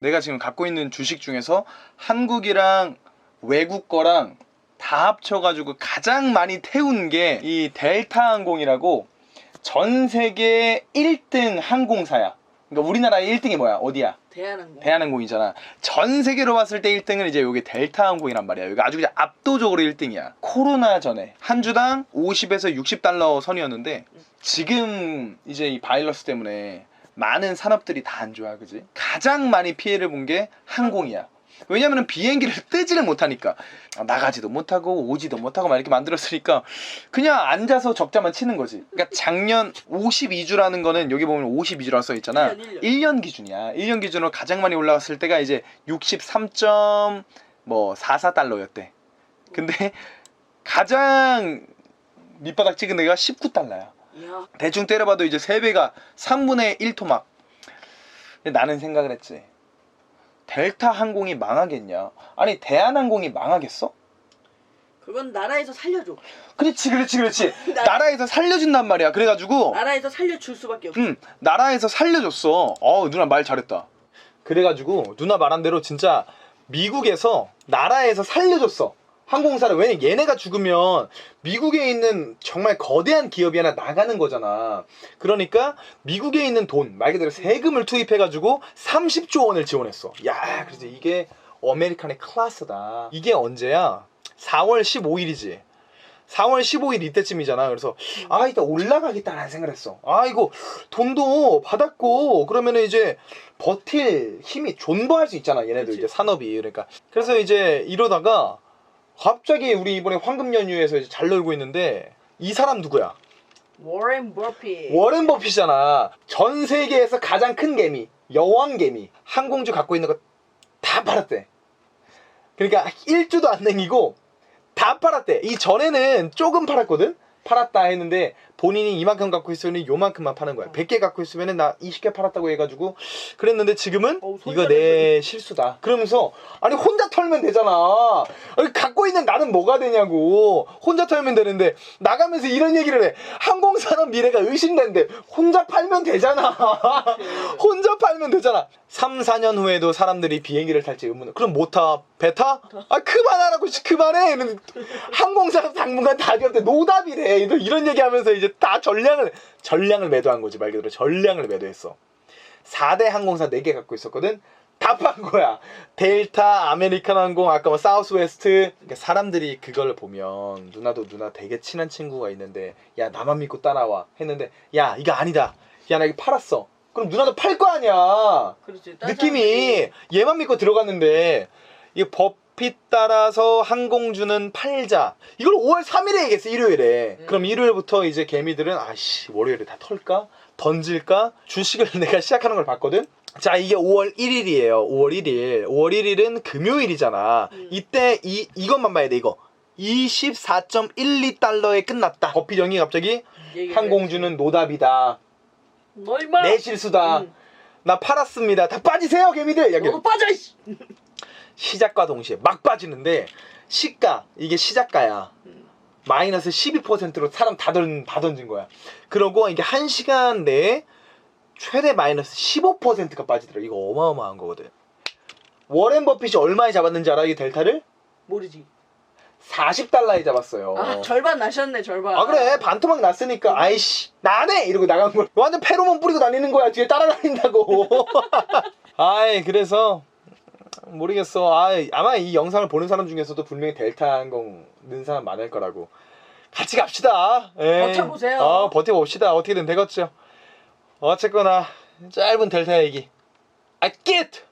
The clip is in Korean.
내가 지금 갖고 있는 주식 중에서 한국이랑 외국 거랑 다 합쳐가지고 가장 많이 태운 게 이 델타 항공이라고 전 세계 1등 항공사야. 그러니까 우리나라의 1등이 뭐야? 어디야? 대한항공. 대한항공이잖아. 전 세계로 봤을 때 1등은 이제 여기 델타 항공이란 말이야. 여기 아주 그냥 압도적으로 1등이야. 코로나 전에 한 주당 50에서 60달러 선이었는데 지금 이제 이 바이러스 때문에 많은 산업들이 다 안 좋아, 그지? 가장 많이 피해를 본 게 항공이야. 왜냐면은 비행기를 뜨지를 못하니까 아, 나가지도 못하고 오지도 못하고 막 이렇게 만들었으니까 그냥 앉아서 적자만 치는 거지. 그러니까 작년 52주라는 거는 여기 보면 52주라고 써 있잖아. 1년, 1년. 1년 기준이야. 1년 기준으로 가장 많이 올라갔을 때가 이제 63.44달러였대. 근데 가장 밑바닥 찍은 데가 19달러야. 이야. 대충 때려봐도 이제 3배가 3분의 1 토막. 근데 나는 생각을 했지. 델타 항공이 망하겠냐? 아니 대한항공이 망하겠어? 그건 나라에서 살려줘. 그렇지 그렇지 그렇지. 나- 나라에서 살려준단 말이야. 그래가지고 나라에서 살려줄 수밖에 없어. 응, 나라에서 살려줬어. 어, 누나 말 잘했다. 그래가지고 누나 말한 대로 진짜 미국에서 나라에서 살려줬어. 항공사를 왜냐 얘네가 죽으면 미국에 있는 정말 거대한 기업이 하나 나가는 거잖아. 그러니까 미국에 있는 돈 말 그대로 세금을 투입해 가지고 30조 원을 지원했어. 야, 그래서 이게 아메리칸의 클래스다. 이게 언제야? 4월 15일이지. 4월 15일 이때쯤이잖아. 그래서 아 이따 올라가겠다라는 생각을 했어. 아 이거 돈도 받았고 그러면은 이제 버틸 힘이 존버할 수 있잖아. 얘네들 그치. 이제 산업이 그러니까. 그래서 이제 이러다가 갑자기 우리 이번에 황금 연휴에서 이제 잘 놀고 있는데 이 사람 누구야? 워렌 버핏. 워렌 버핏이잖아. 전 세계에서 가장 큰 개미, 여왕 개미, 항공주 갖고 있는 거 다 팔았대. 그러니까 일주도 안 남기고 다 팔았대. 이 전에는 조금 팔았거든. 팔았다 했는데 본인이 이만큼 갖고 있으면 요만큼만 파는 거야. 100개 갖고 있으면 나 20개 팔았다고 해가지고 그랬는데 지금은 어우, 손 이거 내 실수다. 그러면서 아니 혼자 털면 되잖아. 아니, 갖고 있는 나는 뭐가 되냐고. 혼자 털면 되는데 나가면서 이런 얘기를 해. 항공산업 미래가 의심된대. 혼자 팔면 되잖아. 혼자 팔면 되잖아. 3, 4년 후에도 사람들이 비행기를 탈지 의문. 그럼 못 타? 배 타? 아 그만하라고 씨, 그만해. 항공사 당분간 답이 없대. 노답이래. 이런 얘기하면서 이제 다 전량을 전량을 매도한 거지 말 그대로 전량을 매도했어. 4대 항공사 4개 갖고 있었거든. 다 판 거야. 델타, 아메리칸 항공, 아까 뭐 사우스웨스트. 그러니까 사람들이 그걸 보면 누나도 누나 되게 친한 친구가 있는데 야 나만 믿고 따라와 했는데 야 이거 아니다. 야 나 이거 팔았어. 그럼 누나도 팔 거 아니야. 그렇지. 딴 느낌이 얘만 믿고 들어갔는데 이 버핏 따라서 항공주는 팔자. 이걸 5월 3일에 얘기했어 일요일에. 음. 그럼 일요일부터 이제 개미들은 아씨 월요일에 다 털까? 던질까? 주식을 내가 시작하는 걸 봤거든. 자 이게 5월 1일이에요. 5월 1일. 5월 1일은 금요일이잖아. 음. 이때 이 이것만 봐야 돼 이거. 24.12달러에 끝났다. 버핏 형이 갑자기 항공주는 노답이다. 너 임마. 내 실수다. 응. 나 팔았습니다. 다 빠지세요 개미들. 너도 빠져 이씨. 시작과 동시에 막 빠지는데 시가 이게 시작가야. 음. 마이너스 12%로 사람 다, 던, 다 던진 거야. 그러고 이게 한 시간 내에 최대 마이너스 15%가 빠지더라 이거 어마어마한 거거든. 워렌 버핏이 얼마에 잡았는지 알아? 이 델타를? 모르지. 40달러에 잡았어요. 아 절반 나셨네 절반. 아 그래. 반토막 났으니까 아이씨 나네! 이러고 나간 거야 완전 페로몬 뿌리고 다니는 거야. 뒤에 따라다닌다고. 아이 그래서 모르겠어 아 아마 이 영상을 보는 사람 중에서도 분명히 델타 항공 는 사람 많을 거라고 같이 갑시다 예. 버텨보세요. 어 버텨봅시다 어떻게든 되겠죠 어쨌거나 짧은 델타 얘기 아 깃!